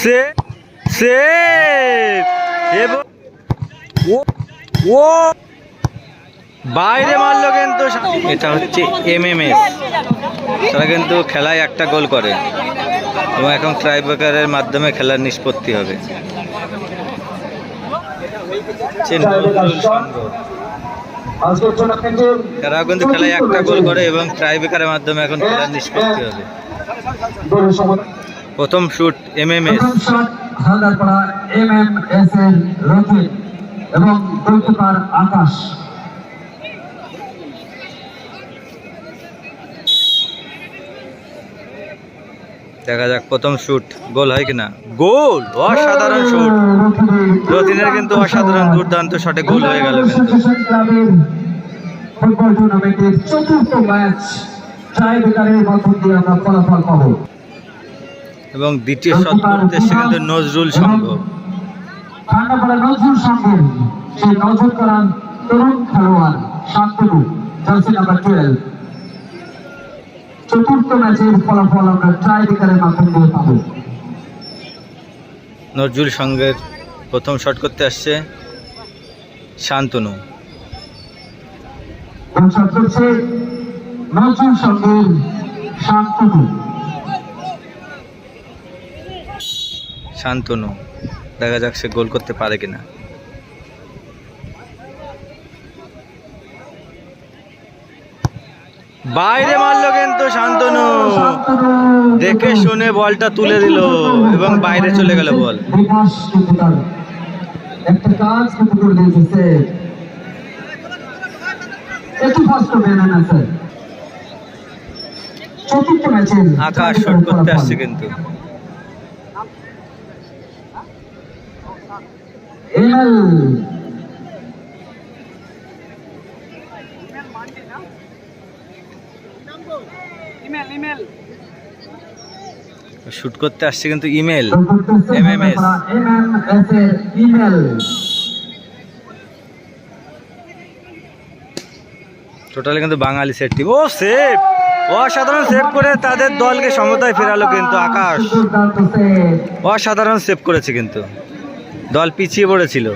সে সে, এবং ও ও। বাইরে মারলো কিন্তু এটা হচ্ছে এম এম এমএমএস তারা কিন্তু খেলায় একটা গোল করে। এবং এখন ট্রাইব্রেকারের মাধ্যমে খেলার নিষ্পত্তি হবে। তারাও কিন্তু খেলায় একটা গোল করে এবং ট্রাইব্রেকারের মাধ্যমে এখন খেলার নিষ্পত্তি হবে। প্রথম শুট এমএমএস প্রথম shot Haldarpara M M S এর রথিন এবং গোলকিপার আকাশ। দেখা যাক প্রথম শুট গোল হয় কিনা। গোল! অসাধারণ শুট রতিনের কিন্তু অসাধারণ দুর্দান্ত শটে গোল হয়ে গেল ফুটবল টুর্নামেন্টের চতুর্থ ম্যাচ টাই ব্রেকারের মধ্য দিয়ে আমরা ফলাফল পাবো। এবং দ্বিতীয় করতে এসছে কিন্তু নজরুল সংঘ। ঠান্ডাপাড়া নজরুল সঙ্গের সেই নজর করান তরুণ খেলোয়াড় শান্তনু জার্সি নাম্বার টুয়েলভ চতুর্থ ম্যাচের ফলাফল আমরা ট্রাই মাধ্যমে পাবো। নজরুল সংঘের প্রথম শট করতে আসছে শান্তনু। নজরুল সঙ্গের শান্তনু। শান্তনু। দেখা যাক সে গোল করতে পারে কিনা। বাইরে মারলো কিন্তু শান্তনু। দেখে শুনে বলটা তুলে দিল এবং বাইরে চলে গেল বল। বিকাশ কিন্তু তার একটা কাজ কিন্তু করে দিয়েছে একটু ফার্স্ট করবে না না স্যার চতুর্থ ম্যাচে আকাশ শট করতে আসছে কিন্তু। শুট করতে আসছে কিন্তু ইমেল MMS এর ইমেল। টোটালি কিন্তু বাঙালি সেট টিম ও সেভ অসাধারণ সেভ করে তাদের দলকে সমতায় ফেরালো কিন্তু আকাশ। অসাধারণ সেভ করেছে কিন্তু। দল পিছিয়ে পড়েছিল।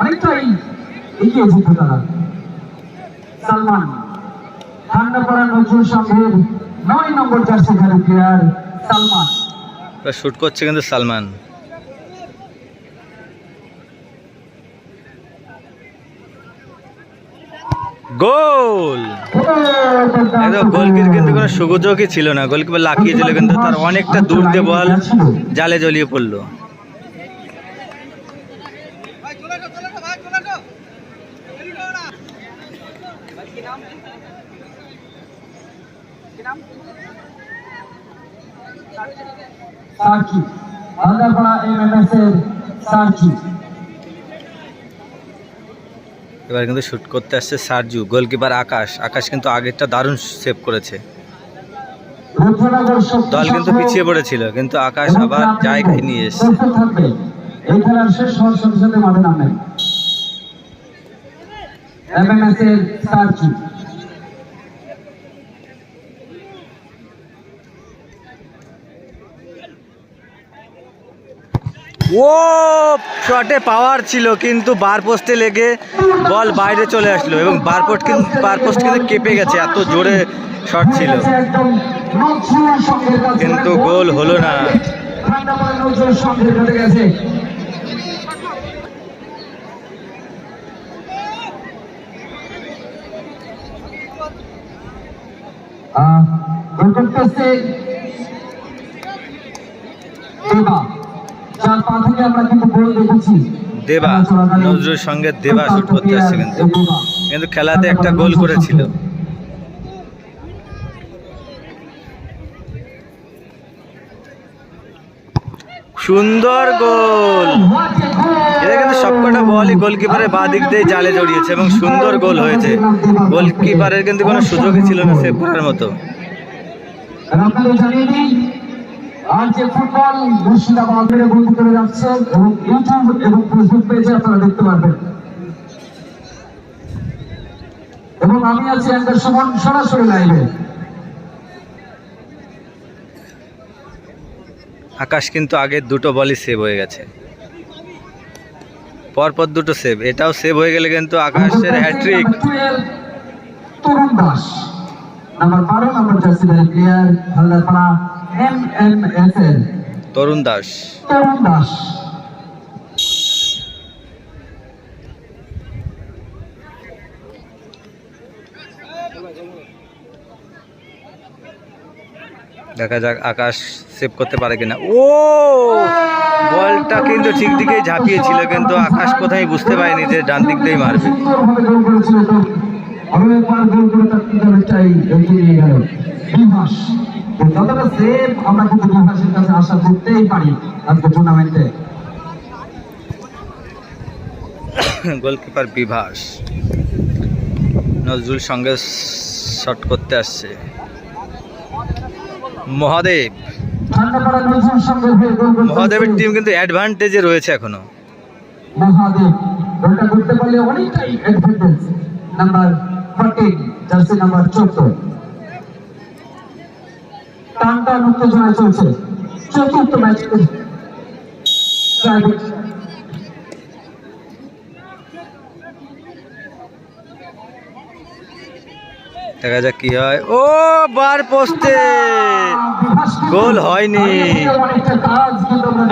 অনেকটাই এগিয়ে সালমান ঠান্ডাপাড়া নজরুল সংঘের নয় নম্বর জার্সিধারী প্লেয়ার সালমান। শুট করছে কিন্তু সালমান। গোল! একদম গোলকির কিন্তু কোনো সুযোগই ছিল না। গোলকিপার লাকিয়েছিল কিন্তু তার অনেকটা দূর দিয়ে বল জালে জড়িয়ে পড়ল। সার্কি হালদারপাড়া এমএমএস এর সার্কি এবার কিন্তু শুট করতে আসছে সারজু গোলকিপার আকাশ। আকাশ কিন্তু আগেরটা দারুণ সেভ করেছে। দল কিন্তু পিছিয়ে পড়েছিল কিন্তু আকাশ আবার জায়গায় নিয়ে এসছে। এই খেলার শেষ হওয়ার সাথে সাথে মাঠে এমএমএস এর ও শটে পাওয়ার ছিল, কিন্তু বার পোস্টে লেগে বল বাইরে চলে আসলো এবং বার পোস্ট কিন্তু বার পোস্ট কিন্তু কেঁপে গেছে, এত জোরে শট ছিল। কিন্তু গোল হলো না। গোল করতেছে। দেবা নজরুল সঙ্গে দেবা শুট করতে আসছে কিন্তু। কিন্তু খেলাতে একটা গোল করেছিল। সুন্দর গোল। এটা কিন্তু সবকটা বলই গোলকিপারের বাঁ দিক দিয়ে জালে জড়িয়েছে এবং সুন্দর গোল হয়েছে। গোলকিপারের কিন্তু কোনো সুযোগই ছিল না সেভ করার মতো। যে ফুটবল মুর্শিদাবাদের বন্ধু করে যাচ্ছে এবং ইউটিউব এবং ফেসবুক পেজে আপনারা দেখতে পারবেন। এবং আমি আছি অ্যাঙ্কার সুমন সরাসরি লাইভে আকাশ কিন্তু আগের দুটো বলই সেভ হয়ে গেছে। পরপর দুটো সেভ এটাও সেভ হয়ে গেলে কিন্তু আকাশের হ্যাট্রিক তরুণ দাস। নাম্বার বারো number jersey player Haldarpara M M S L Tarun Das. Tarun Das. দেখা যাক আকাশ সেভ করতে পারে কিনা। ও! বলটা কিন্তু ঠিক দিকেই ঝাঁপিয়েছিল কিন্তু আকাশ কোথায় বুঝতে পারেনি যে ডান দিক দিয়েই মারবে। গোল আরও একবার গোল করে তার অনেকটাই এগিয়ে গেল। যতটা সেভ আমরা কিন্তু বিভাসের কাছে আশা করতেই পারি আজকে টুর্নামেন্টে গোলকিপার বিভাস নজরুল সঙ্গে শট করতে আসছে। মহাদেব। মহাদেবের টিম কিন্তু অ্যাডভান্টেজে রয়েছে এখনও। মহাদেব গোলটা করতে পারলে অনেকটাই advantage number fourteen jersey number চোদ্দ। টানটা উত্তেজনায় চলছে। চতুর্থ ম্যাচ দেখা যাক কি হয়। ও, বার পোস্টে গোল হয়নি।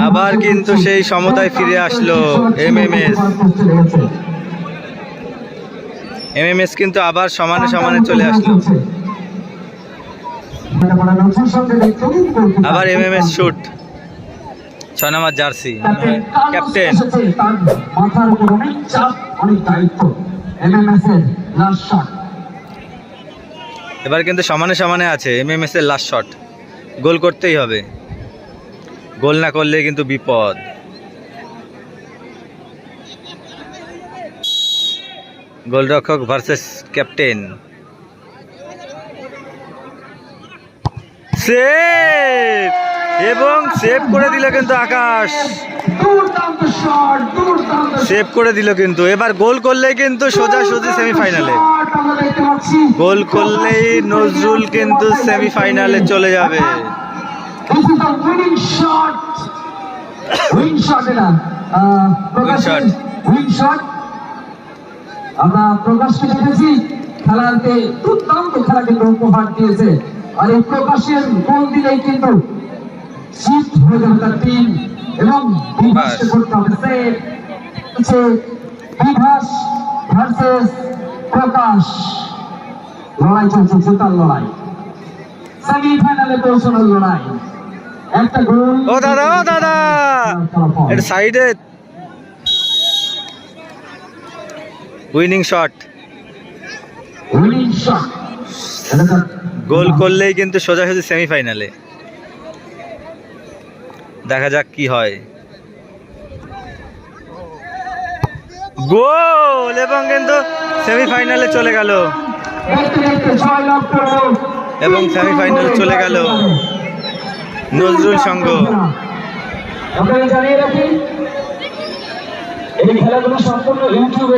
আবার কিন্তু সেই সমতায় ফিরে আসলো M M S M M S কিন্তু আবার সমানে সমানে চলে আসলো। আবার এমএমএস শুট ছয় নম্বর জার্সি ক্যাপ্টেন মাথার উপর অনেক চাপ অনেক দায়িত্ব এমএমএস এর লাস্ট শট এবার কিন্তু সমানে সমানে আছে এম এমএমএস এর লাস্ট শট গোল করতেই হবে। গোল না করলে কিন্তু বিপদ। গোলরক্ষক ভার্সেস ক্যাপ্টেন সেভ! এবং সেভ করে দিল কিন্তু আকাশ। সেভ করে দিল কিন্তু। এবার গোল করলেই কিন্তু সোজা সোজা সেমিফাইনালে। গোল করলেই নজরুল কিন্তু সেমিফাইনালে চলে যাবে। আমরা প্রকাশকে দেখেছি। খেলাতে দুর্দান্ত খেলা কিন্তু উপহার দিয়েছে। আর এই প্রকাশের গোল দিলেই কিন্তু শিফট হয়ে যাবে তার টিম এবং। করতে হবে। বিভাস ভার্সেস প্রকাশ। লড়াই চলছে জেতার লড়াই। সেমিফাইনালে পৌঁছানোর লড়াই। একটা গোল। ও দাদা ও দাদা! এটা সাইডে। Winning shot winning shot goal করলেই কিন্তু সোজাসুজি সেমিফাইনালে। দেখা যাক কি হয়। গোল! এবং কিন্তু সেমিফাইনালে চলে গেল। এবং সেমিফাইনালে চলে গেল নজরুল আপনারা জানিয়ে রাখি, এই খেলাগুলো সম্পূর্ণ ইউটিউবে